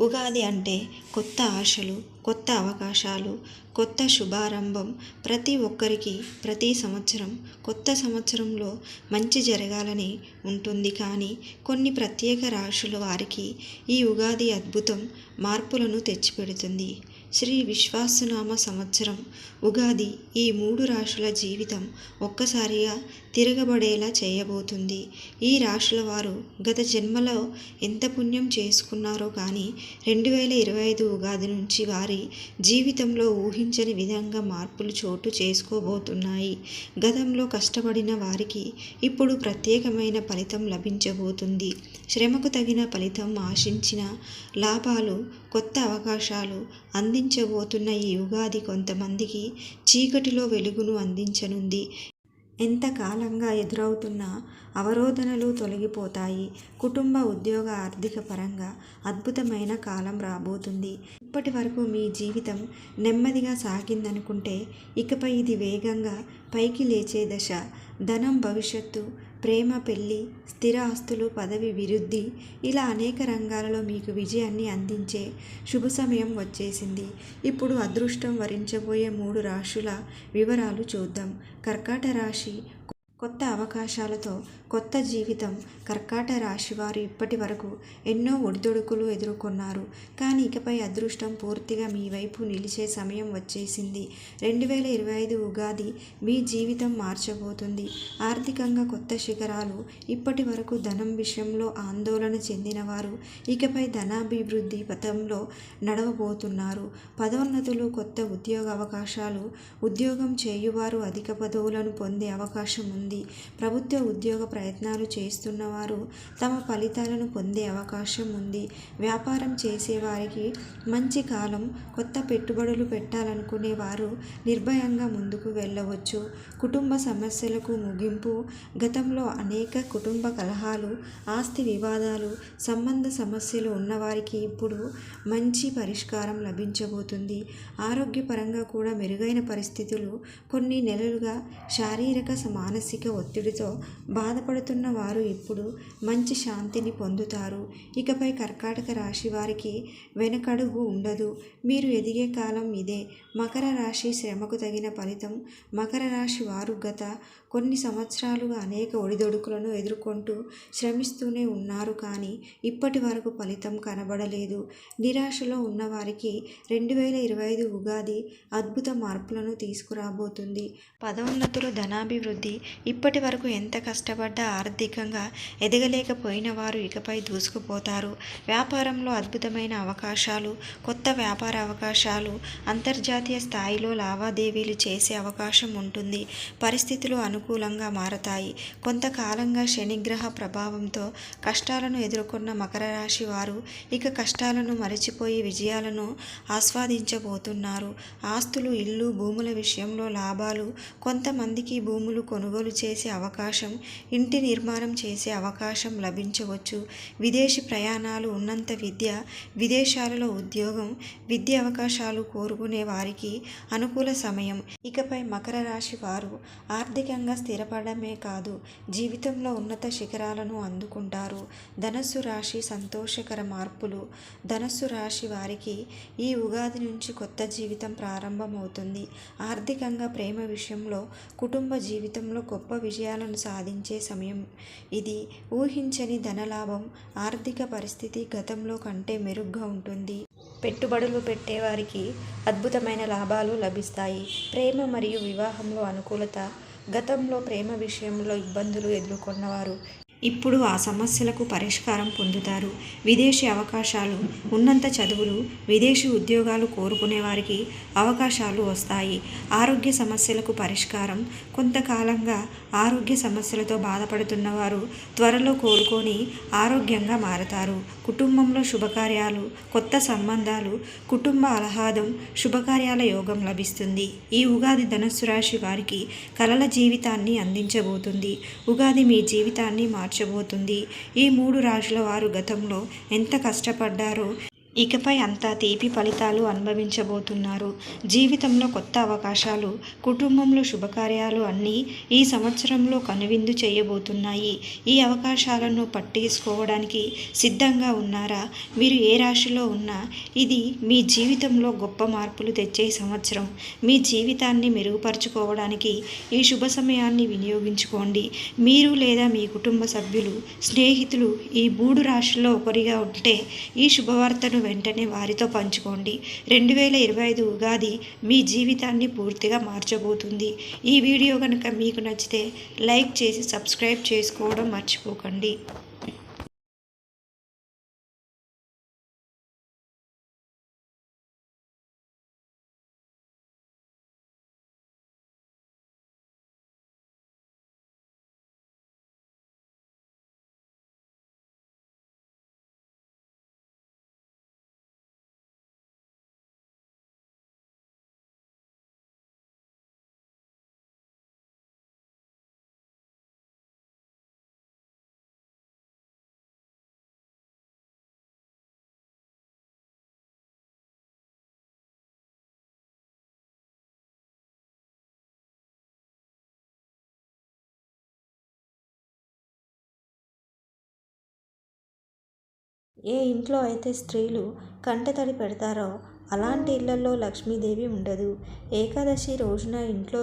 ఉగాది అంటే కొత్త ఆశలు కొత్త అవకాశాలు కొత్త శుభారంభం. ప్రతి ఒక్కరికి ప్రతి సంవత్సరం కొత్త సంవత్సరంలో మంచి జరగాలని ఉంటుంది. కానీ కొన్ని ప్రత్యేక రాశుల వారికి ఈ ఉగాది అద్భుతం మార్పులను తెచ్చిపెడుతుంది. శ్రీ విశ్వాసనామ సంవత్సరం. ఉగాది ఈ మూడు రాశుల జీవితం ఒక్కసారిగా తిరగబడేలా చేయబోతుంది. ఈ రాశుల వారు గత జన్మలో ఎంత పుణ్యం చేసుకున్నారో కానీ రెండు వేల ఇరవై ఐదు ఉగాది నుంచి వారి జీవితంలో ఊహించని విధంగా మార్పులు చోటు చేసుకోబోతున్నాయి. గతంలో కష్టపడిన వారికి ఇప్పుడు ప్రత్యేకమైన ఫలితం లభించబోతుంది. శ్రమకు తగిన ఫలితం ఆశించిన లాభాలు కొత్త అవకాశాలు అంది అందించబోతున్న ఈ ఉగాది కొంతమందికి చీకటిలో వెలుగును అందించనుంది. ఎంతకాలంగా ఎదురవుతున్న అవరోధనలు తొలగిపోతాయి. కుటుంబ ఉద్యోగ ఆర్థిక పరంగా అద్భుతమైన కాలం రాబోతుంది. ఇప్పటి వరకు మీ జీవితం నెమ్మదిగా సాగిందనుకుంటే ఇకపై ఇది వేగంగా పైకి లేచే దశ. ధనం భవిష్యత్తు ప్రేమ పెళ్ళి స్థిర ఆస్తులు పదవి విరుద్ధి ఇలా అనేక రంగాలలో మీకు విజయాన్ని అందించే శుభ సమయం వచ్చేసింది. ఇప్పుడు అదృష్టం వరించబోయే మూడు రాశుల వివరాలు చూద్దాం. కర్కాట రాశి కొత్త అవకాశాలతో కొత్త జీవితం కర్కాట రాశి వారు ఇప్పటి వరకు ఎన్నో ఒడిదొడుకులు ఎదుర్కొన్నారు. కానీ ఇకపై అదృష్టం పూర్తిగా మీ వైపు నిలిచే సమయం వచ్చేసింది. రెండు వేల ఇరవై ఐదు ఉగాది మీ జీవితం మార్చబోతుంది. ఆర్థికంగా కొత్త శిఖరాలు ఇప్పటి వరకు ధనం విషయంలో ఆందోళన చెందినవారు ఇకపై ధనాభివృద్ధి పథంలో నడవబోతున్నారు. పదోన్నతులు కొత్త ఉద్యోగ అవకాశాలు ఉద్యోగం చేయువారు అధిక పదవులను పొందే అవకాశం ఉంది. ప్రభుత్వ ఉద్యోగ ప్రయత్నాలు చేస్తున్న వారు తమ ఫలితాలను పొందే అవకాశం ఉంది. వ్యాపారం చేసేవారికి మంచి కాలం కొత్త పెట్టుబడులు పెట్టాలనుకునే వారు నిర్భయంగా ముందుకు వెళ్ళవచ్చు. కుటుంబ సమస్యలకు ముగింపు గతంలో అనేక కుటుంబ కలహాలు ఆస్తి వివాదాలు సంబంధ సమస్యలు ఉన్నవారికి ఇప్పుడు మంచి పరిష్కారం లభించబోతుంది. ఆరోగ్యపరంగా కూడా మెరుగైన పరిస్థితులు కొన్ని నెలలుగా శారీరక మానసిక ఒత్తిడితో బాధపడుతున్న వారు ఇప్పుడు మంచి శాంతిని పొందుతారు. ఇకపై కర్కాటక రాశి వారికి వెనకడుగు ఉండదు. మీరు ఎదిగే కాలం ఇదే. మకర రాశి శ్రమకు తగిన ఫలితం. మకర రాశి వారు గత కొన్ని సంవత్సరాలుగా అనేక ఒడిదొడుకులను ఎదుర్కొంటూ శ్రమిస్తూనే ఉన్నారు కానీ ఇప్పటి వరకు ఫలితం కనబడలేదు. నిరాశలో ఉన్నవారికి రెండు వేల ఇరవై ఐదు ఉగాది అద్భుత మార్పులను తీసుకురాబోతుంది. పదోన్నతులు ధనాభివృద్ధి ఇప్పటి వరకు ఎంత కష్టపడ్డా ఆర్థికంగా ఎదగలేకపోయిన వారు ఇకపై దూసుకుపోతారు. వ్యాపారంలో అద్భుతమైన అవకాశాలు కొత్త వ్యాపార అవకాశాలు అంతర్జాతీయ స్థాయిలో లావాదేవీలు చేసే అవకాశం ఉంటుంది. పరిస్థితులు అనుకూలంగా మారతాయి. కొంతకాలంగా శనిగ్రహ ప్రభావంతో కష్టాలను ఎదుర్కొన్న మకర రాశి వారు ఇక కష్టాలను మరచిపోయి విజయాలను ఆస్వాదించబోతున్నారు. ఆస్తులు ఇల్లు భూముల విషయంలో లాభాలు కొంతమందికి భూములు కొనుగోలు చేసే అవకాశం ఇంటి నిర్మాణం చేసే అవకాశం లభించవచ్చు. విదేశీ ప్రయాణాలు ఉన్నంత విద్య విదేశాలలో ఉద్యోగం విద్య అవకాశాలు కోరుకునే వారికి అనుకూల సమయం. ఇకపై మకర రాశి వారు ఆర్థికంగా స్థిరపడమే కాదు జీవితంలో ఉన్నత శిఖరాలను అందుకుంటారు. ధనస్సు రాశి సంతోషకర మార్పులు. ధనస్సు రాశి వారికి ఈ ఉగాది నుంచి కొత్త జీవితం ప్రారంభమవుతుంది. ఆర్థికంగా ప్రేమ విషయంలో కుటుంబ జీవితంలో గొప్ప గొప్ప విజయాలను సాధించే సమయం ఇది. ఊహించని ధనలాభం ఆర్థిక పరిస్థితి గతంలో కంటే మెరుగ్గా ఉంటుంది. పెట్టుబడులు పెట్టేవారికి అద్భుతమైన లాభాలు లభిస్తాయి. ప్రేమ మరియు వివాహంలో అనుకూలత గతంలో ప్రేమ విషయంలో ఇబ్బందులు ఎదుర్కొన్నవారు ఇప్పుడు ఆ సమస్యలకు పరిష్కారం పొందుతారు. విదేశీ అవకాశాలు ఉన్నంత చదువులు విదేశీ ఉద్యోగాలు కోరుకునే వారికి అవకాశాలు వస్తాయి. ఆరోగ్య సమస్యలకు పరిష్కారం కొంతకాలంగా ఆరోగ్య సమస్యలతో బాధపడుతున్న వారు త్వరలో కోలుకొని ఆరోగ్యంగా మారతారు. కుటుంబంలో శుభకార్యాలు కొత్త సంబంధాలు కుటుంబ ఆహ్లాదం శుభకార్యాల యోగం లభిస్తుంది. ఈ ఉగాది ధనస్సు రాశి వారికి కలల జీవితాన్ని అందించబోతుంది. ఉగాది మీ జీవితాన్ని మార్చబోతుంది. ఈ మూడు రాజుల వారు గతంలో ఎంత కష్టపడ్డారో ఇకపై అంతా తీపి ఫలితాలు అనుభవించబోతున్నారు. జీవితంలో కొత్త అవకాశాలు కుటుంబంలో శుభకార్యాలు అన్నీ ఈ సంవత్సరంలో కనువిందు చేయబోతున్నాయి. ఈ అవకాశాలను పట్టేసుకోవడానికి సిద్ధంగా ఉన్నారా? మీరు ఏ రాశిలో ఉన్నా ఇది మీ జీవితంలో గొప్ప మార్పులు తెచ్చే సంవత్సరం. మీ జీవితాన్ని మెరుగుపరుచుకోవడానికి ఈ శుభ సమయాన్ని వినియోగించుకోండి. మీరు లేదా మీ కుటుంబ సభ్యులు స్నేహితులు ఈ మూడు రాశుల్లో ఒకరిగా ఉంటే ఈ శుభవార్తను వెంటనే వారితో పంచుకోండి. రెండు వేల ఇరవై ఐదు ఉగాది మీ జీవితాన్ని పూర్తిగా మార్చబోతుంది. ఈ వీడియో కనుక మీకు నచ్చితే లైక్ చేసి సబ్స్క్రైబ్ చేసుకోవడం మర్చిపోకండి. ఏ ఇంట్లో అయితే స్త్రీలు కంటతడి పెడతారో అలాంటి ఇళ్ళలో లక్ష్మీదేవి ఉండదు. ఏకాదశి రోజున ఇంట్లో